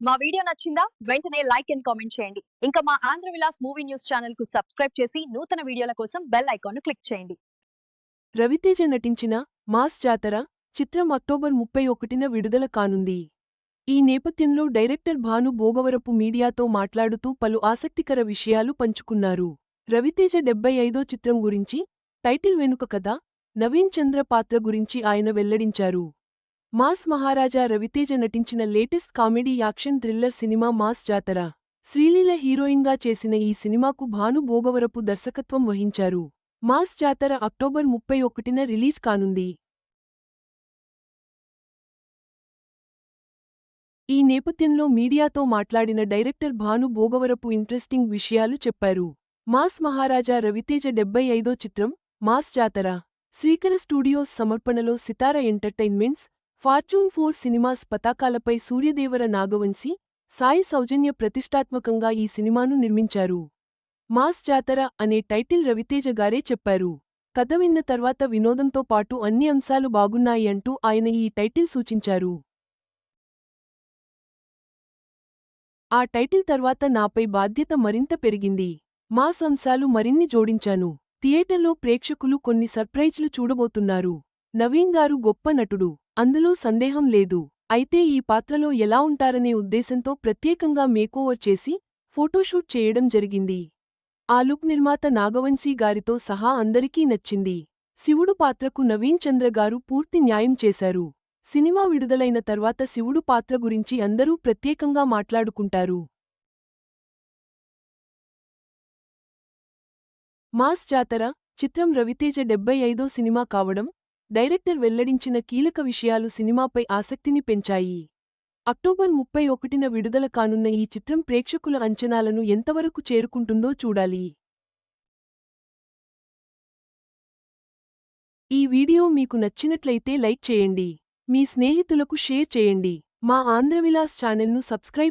మా వీడియో నచ్చిందా? వెంటనే లైక్ అండ్ కామెంట్ చేయండి. ఇంకా మా ఆంధ్ర విలాస్ మూవీ న్యూస్ ఛానల్కు సబ్స్క్రైబ్ చేసి నూతన వీడియోల కోసం బెల్ ఐకాన్ను క్లిక్ చేయండి. రవితేజ నటించిన మాస్ జాతర చిత్రం అక్టోబర్ ముప్పై ఒకటిన విడుదల కానుంది. ఈ నేపథ్యంలో డైరెక్టర్ భాను భోగవరపు మీడియాతో మాట్లాడుతూ పలు ఆసక్తికర విషయాలు పంచుకున్నారు. రవితేజ డెబ్బై ఐదో చిత్రం గురించి టైటిల్ వెనుక కథ నవీన్ చంద్ర పాత్ర గురించి ఆయన వెల్లడించారు. మాస్ మహారాజా రవితేజ నటించిన latest comedy action thriller cinema mass Jathara. Sreeleela హీరోయిన్గా చేసిన ఈ సినిమాకు భాను భోగవరపు దర్శకత్వం వహించారు. మాస్ జాతర అక్టోబర్ ముప్పై ఒకటిన రిలీజ్ కానుంది. ఈ నేపథ్యంలో మీడియాతో మాట్లాడిన డైరెక్టర్ భాను భోగవరపు ఇంట్రెస్టింగ్ విషయాలు చెప్పారు. మాస్ మహారాజా రవితేజ డెబ్బై ఐదో చిత్రం మాస్ జాతర. శ్రీకర స్టూడియోస్ సమర్పణలో Sithara entertainments fortune four cinemas పతాకాలపై Suryadevara Naga Vamsi Sai Soujanya ప్రతిష్టాత్మకంగా ఈ సినిమాను నిర్మించారు. మాస్ జాతర అనే టైటిల్ రవితేజ గారే చెప్పారు. కథ విన్న తర్వాత వినోదంతో పాటు అన్ని అంశాలు బాగున్నాయి అంటూ ఆయన ఈ టైటిల్ సూచించారు. ఆ టైటిల్ తర్వాత నాపై బాధ్యత మరింత పెరిగింది. మాస్ అంశాలు మరిన్ని జోడించాను. థియేటర్లో ప్రేక్షకులు కొన్ని సర్ప్రైజ్లు చూడబోతున్నారు. నవీన్ గారు గొప్ప నటుడు. అందులో సందేహం లేదు. అయితే ఈ పాత్రలో ఎలా ఉంటారనే ఉద్దేశంతో ప్రత్యేకంగా మేకోవర్ చేసి ఫోటోషూట్ చేయడం జరిగింది. ఆ లుక్ నిర్మాత నాగవంశీ గారితో సహా అందరికీ నచ్చింది. శివుడు పాత్రకు నవీన్ చంద్ర గారు పూర్తి న్యాయం చేశారు. సినిమా విడుదలైన తర్వాత శివుడు పాత్ర గురించి అందరూ ప్రత్యేకంగా మాట్లాడుకుంటారు. మాస్ జాతర చిత్రం రవితేజ డెబ్బై ఐదో సినిమా కావడం డైరెక్టర్ వెల్లడించిన కీలక విషయాలు సినిమాపై ఆసక్తిని పెంచాయి. అక్టోబర్ ముప్పై ఒకటిన విడుదల కానున్న ఈ చిత్రం ప్రేక్షకుల అంచనాలను ఎంతవరకు చేరుకుంటుందో చూడాలి. ఈ వీడియో మీకు నచ్చినట్లయితే లైక్ చేయండి. మీ స్నేహితులకు షేర్ చేయండి. మా ఆంధ్రవిలాస్ ఛానల్ను సబ్స్క్రైబ్